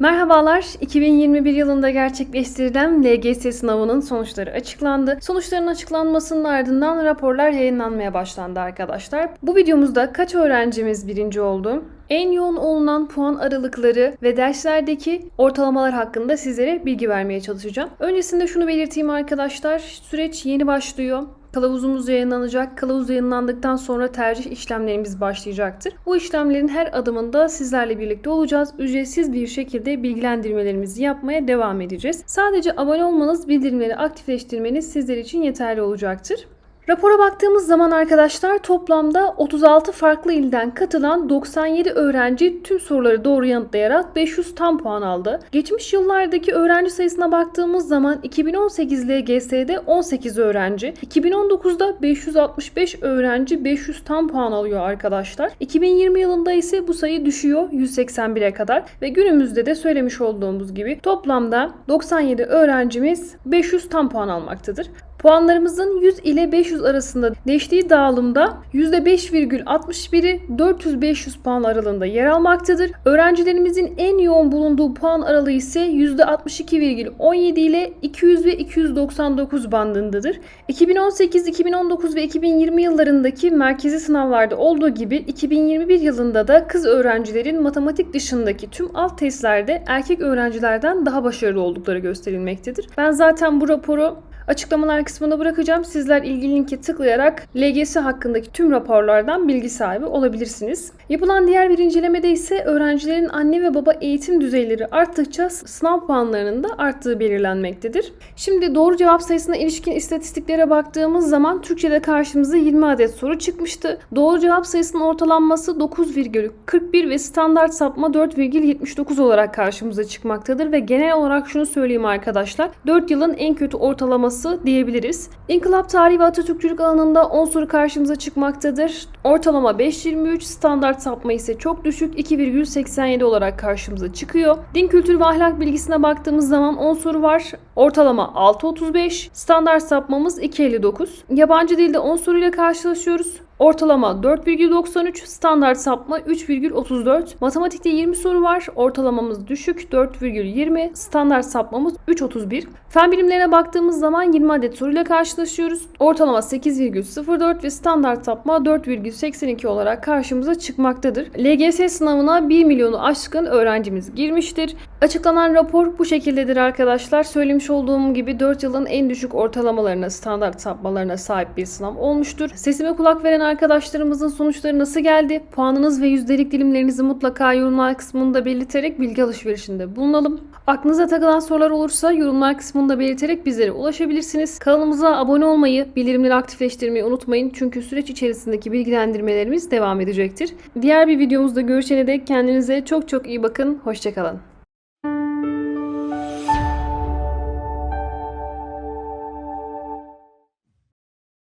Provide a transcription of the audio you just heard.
Merhabalar, 2021 yılında gerçekleştirilen LGS sınavının sonuçları açıklandı. Sonuçların açıklanmasının ardından raporlar yayınlanmaya başlandı arkadaşlar. Bu videomuzda kaç öğrencimiz birinci oldu? En yoğun olunan puan aralıkları ve derslerdeki ortalamalar hakkında sizlere bilgi vermeye çalışacağım. Öncesinde şunu belirteyim arkadaşlar, süreç yeni başlıyor. Kılavuzumuz yayınlanacak. Kılavuz yayınlandıktan sonra tercih işlemlerimiz başlayacaktır. Bu işlemlerin her adımında sizlerle birlikte olacağız. Ücretsiz bir şekilde bilgilendirmelerimizi yapmaya devam edeceğiz. Sadece abone olmanız, bildirimleri aktifleştirmeniz sizler için yeterli olacaktır. Rapora baktığımız zaman arkadaşlar toplamda 36 farklı ilden katılan 97 öğrenci tüm soruları doğru yanıtlayarak 500 tam puan aldı. Geçmiş yıllardaki öğrenci sayısına baktığımız zaman 2018 LGS'de 18 öğrenci, 2019'da 565 öğrenci 500 tam puan alıyor arkadaşlar. 2020 yılında ise bu sayı düşüyor 181'e kadar ve günümüzde de söylemiş olduğumuz gibi toplamda 97 öğrencimiz 500 tam puan almaktadır. Puanlarımızın 100 ile 500 arasında değiştiği dağılımda %5,61'i 400-500 puan aralığında yer almaktadır. Öğrencilerimizin en yoğun bulunduğu puan aralığı ise %62,17 ile 200 ve 299 bandındadır. 2018, 2019 ve 2020 yıllarındaki merkezi sınavlarda olduğu gibi 2021 yılında da kız öğrencilerin matematik dışındaki tüm alt testlerde erkek öğrencilerden daha başarılı oldukları gösterilmektedir. Ben zaten bu raporu Açıklamalar kısmına bırakacağım. Sizler ilgili linke tıklayarak LGS hakkındaki tüm raporlardan bilgi sahibi olabilirsiniz. Yapılan diğer bir incelemede ise öğrencilerin anne ve baba eğitim düzeyleri arttıkça sınav puanlarının da arttığı belirlenmektedir. Şimdi doğru cevap sayısına ilişkin istatistiklere baktığımız zaman Türkçe'de karşımıza 20 adet soru çıkmıştı. Doğru cevap sayısının ortalanması 9,41 ve standart sapma 4,79 olarak karşımıza çıkmaktadır ve genel olarak şunu söyleyeyim arkadaşlar. 4 yılın en kötü ortalaması diyebiliriz. İnkılap tarihi ve Atatürkçülük alanında 10 soru karşımıza çıkmaktadır. Ortalama 5.23, standart sapma ise çok düşük 2,87 olarak karşımıza çıkıyor. Din kültürü ve ahlak bilgisine baktığımız zaman 10 soru var. Ortalama 6.35, standart sapmamız 2.59. Yabancı dilde 10 soruyla karşılaşıyoruz. Ortalama 4,93, standart sapma 3,34. Matematikte 20 soru var. Ortalamamız düşük 4,20, standart sapmamız 3,31. Fen bilimlerine baktığımız zaman 20 adet soruyla karşılaşıyoruz. Ortalama 8,04 ve standart sapma 4,82 olarak karşımıza çıkmaktadır. LGS sınavına 1 milyonu aşkın öğrencimiz girmiştir. Açıklanan rapor bu şekildedir arkadaşlar. Söylemiş olduğum gibi 4 yılın en düşük ortalamalarına, standart sapmalarına sahip bir sınav olmuştur. Sesime kulak veren arkadaşlarımızın sonuçları nasıl geldi? Puanınız ve yüzdelik dilimlerinizi mutlaka yorumlar kısmında belirterek bilgi alışverişinde bulunalım. Aklınıza takılan sorular olursa yorumlar kısmında belirterek bizlere ulaşabilirsiniz. Kanalımıza abone olmayı, bildirimleri aktifleştirmeyi unutmayın. Çünkü süreç içerisindeki bilgilendirmelerimiz devam edecektir. Diğer bir videomuzda görüşene dek kendinize çok çok iyi bakın. Hoşçakalın.